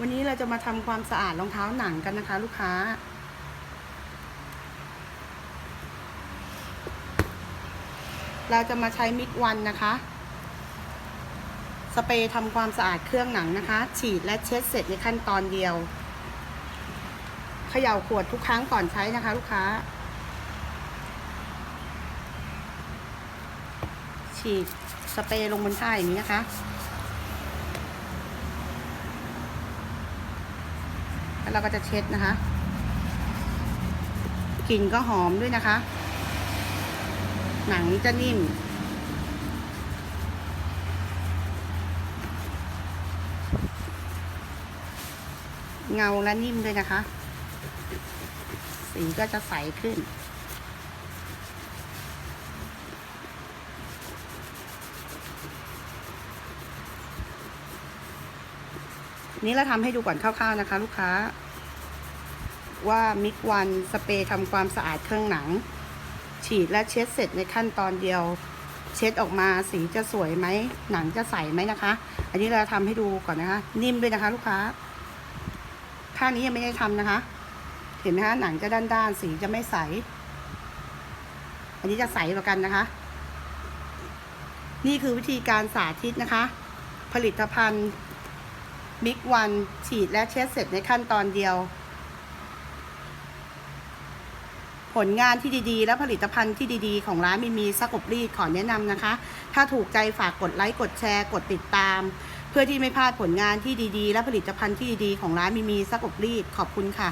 วันนี้เราจะมาทำความสะอาดรองเท้าหนังกันนะคะ ลูกค้า เราจะมาใช้มิกวันนะคะ สเปรย์ทำความสะอาดเครื่องหนังนะคะ ฉีดและเช็ดเสร็จในขั้นตอนเดียวเขย่าขวดทุกครั้งก่อนใช้นะคะ ลูกค้า ฉีดสเปรย์ลงบนผ้าอย่างนี้นะคะ แล้วเราก็จะเช็ดนะคะกลิ่นก็หอมด้วยนะคะ หนังจะนิ่ม เงาและนิ่มด้วยนะคะ สีก็จะใสขึ้น นี้เราทำให้ดูก่อนคร่าวๆนะคะ ลูกค้า ว่ามิกวันสเปรย์ทำความสะอาดเครื่องหนัง ฉีดและเช็ดเสร็จในขั้นตอนเดียว เช็ดออกมาสีจะสวยไหมหนังจะใสไหมนะคะ อันนี้เราทำให้ดูก่อนนะคะ นิ่มด้วยนะคะ ลูกค้าข้างนี้ยังไม่ได้ทำนะคะ เห็นไหมคะหนังจะด้านๆสีจะไม่ใส อันนี้จะใสกว่ากันนะคะ นี่คือวิธีการสาธิตนะคะ ผลิตภัณฑ์ มิกวันฉีดและเช็ดเสร็จในขั้นตอนเดียว ผลงานที่ดีๆ และผลิตภัณฑ์ที่ดีๆ ของร้านมีมีซักอบรีดขอแนะนำนะคะ ถ้าถูกใจฝากกดไลค์กดแชร์กดติดตาม เพื่อที่ไม่พลาดผลงานที่ดีๆ และผลิตภัณฑ์ที่ดีๆ ของร้านมีมีซักอบรีดขอบคุณค่ะ